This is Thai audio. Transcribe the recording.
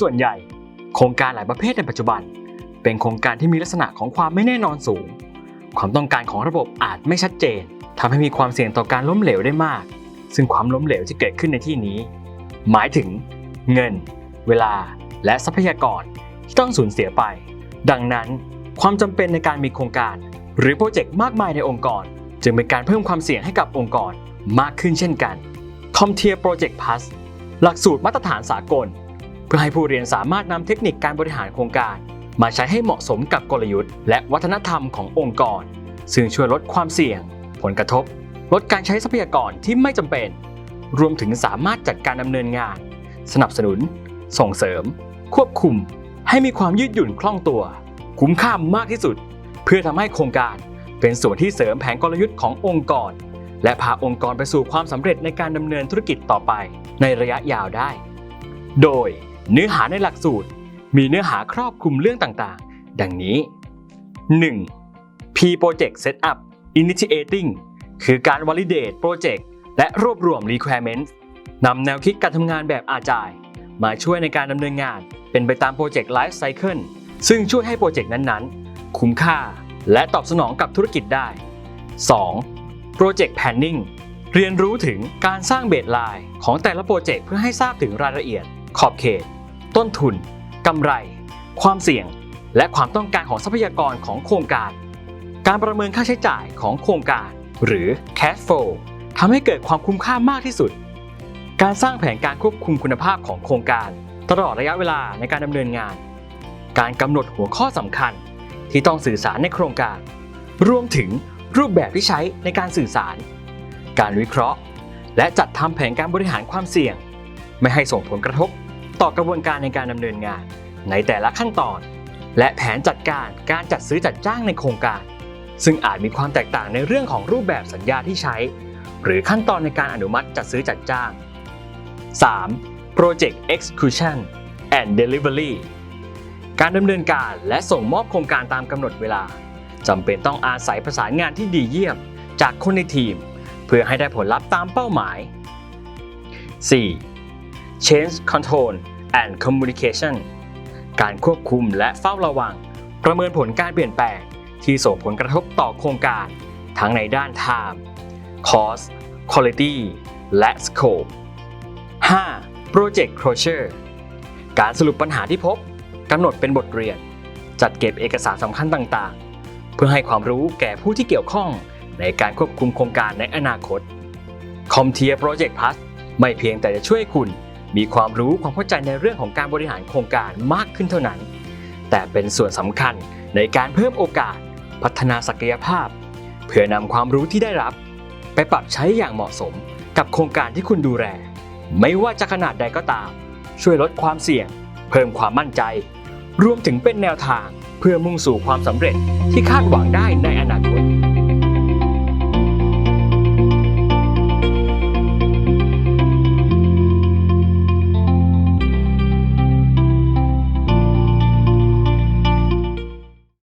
ส่วนใหญ่ โครงการหลายประเภทในปัจจุบัน เป็นโครงการที่มีลักษณะของความไม่แน่นอนสูง ความต้องการของระบบอาจไม่ชัดเจนทำให้มีความเสี่ยงต่อการล้มเหลวได้มาก ซึ่งความล้มเหลวที่เกิดขึ้นในที่นี้ หมายถึง เงิน เวลา และทรัพยากรที่ต้องสูญเสียไป ดังนั้นความจำเป็นในการมีโครงการ หรือโปรเจกต์มากมายในองค์กร จึงเป็นการเพิ่มความเสี่ยงให้กับองค์กรมากขึ้นเช่นกัน CompTIA Project Plus หลักสูตรมาตรฐานสากล เพื่อให้ผู้เรียนสามารถนำเทคนิคการบริหารโครงการ มาใช้ให้เหมาะสมกับกลยุทธ์ และวัฒนธรรมขององค์กร ซึ่งช่วยลดความเสี่ยง ผลกระทบ ลดการใช้ทรัพยากรที่ไม่จำเป็น รวมถึงสามารถจัดการดำเนินงาน สนับสนุน ส่งเสริม ควบคุม ให้มีความยืดหยุ่นคล่องตัว คุ้มค่ามากที่สุด เพื่อทำให้โครงการเป็นส่วนที่เสริมแผนกลยุทธ์ขององค์กร และพาองค์กรไปสู่ความสำเร็จในการดำเนินธุรกิจต่อไป ในระยะยาวได้ โดย เนื้อหาในหลักสูตร มีเนื้อหาครอบคลุมเรื่องต่างๆ ดังนี้ 1. P Project Setup Initiating คือการ validate project และรวบรวม requirements นำแนวคิดการทำงานแบบอาจาย มาช่วยในการดำเนินงานเป็นไปตามโปรเจกต์ Life Cycle ซึ่งช่วยให้โปรเจกต์นั้นๆ คุ้มค่าและตอบสนองกับธุรกิจได้ 2. Project Planning เรียนรู้ถึงการสร้างเบสไลน์ของแต่ละโปรเจกต์เพื่อให้ทราบถึงรายละเอียด ขอบเขต ต้นทุนกำไร ความเสี่ยง และความต้องการของทรัพยากรของโครงการ การประเมินค่าใช้จ่ายของโครงการ หรือ cash flow ทำให้เกิดความคุ้มค่ามากที่สุด การสร้างแผนการควบคุมคุณภาพของโครงการ ตลอดระยะเวลาในการดำเนินงาน การกำหนดหัวข้อสำคัญที่ต้องสื่อสารในโครงการ รวมถึงรูปแบบที่ใช้ในการสื่อสาร การวิเคราะห์ และจัดทำแผนการบริหารความเสี่ยง ไม่ให้ส่งผลกระทบ ต่อกระบวนการในการดำเนินงาน ในแต่ละขั้นตอน และแผนจัดการการจัดซื้อจัดจ้างในโครงการ ซึ่งอาจมีความแตกต่างในเรื่องของรูปแบบสัญญาที่ใช้ หรือขั้นตอนในการอนุมัติจัดซื้อจัดจ้าง 3. Project Execution and Delivery การดำเนินการและส่งมอบโครงการตามกำหนดเวลาจำเป็นต้องอาศัยประสานงานที่ดีเยี่ยม จากคนในทีม เพื่อให้ได้ผลลัพธ์ตามเป้าหมาย 4. Change Control and Communication การควบคุมและเฝ้าระวัง ประเมินผลการเปลี่ยนแปลง ที่ส่งผลกระทบต่อโครงการ ทั้งในด้าน Time Cost Quality และ Scope 5. Project Closure การสรุปปัญหาที่พบกำหนดเป็นบทเรียน จัดเก็บเอกสารสำคัญต่างๆ เพื่อให้ความรู้แก่ผู้ที่เกี่ยวข้องในการควบคุมโครงการในอนาคต CompTIA Project Plus ไม่เพียงแต่จะช่วยคุณ มีความรู้ความเข้าใจในเรื่องของการบริหารโครงการมากขึ้นเท่านั้น แต่เป็นส่วนสำคัญในการเพิ่มโอกาส พัฒนาศักยภาพ เพื่อนำความรู้ที่ได้รับ ไปปรับใช้อย่างเหมาะสมกับโครงการที่คุณดูแลไม่ว่าจะขนาดใดก็ตาม ช่วยลดความเสี่ยง เพิ่มความมั่นใจ รวมถึงเป็นแนวทางเพื่อมุ่งสู่ความสำเร็จที่คาดหวังได้ในอนาคต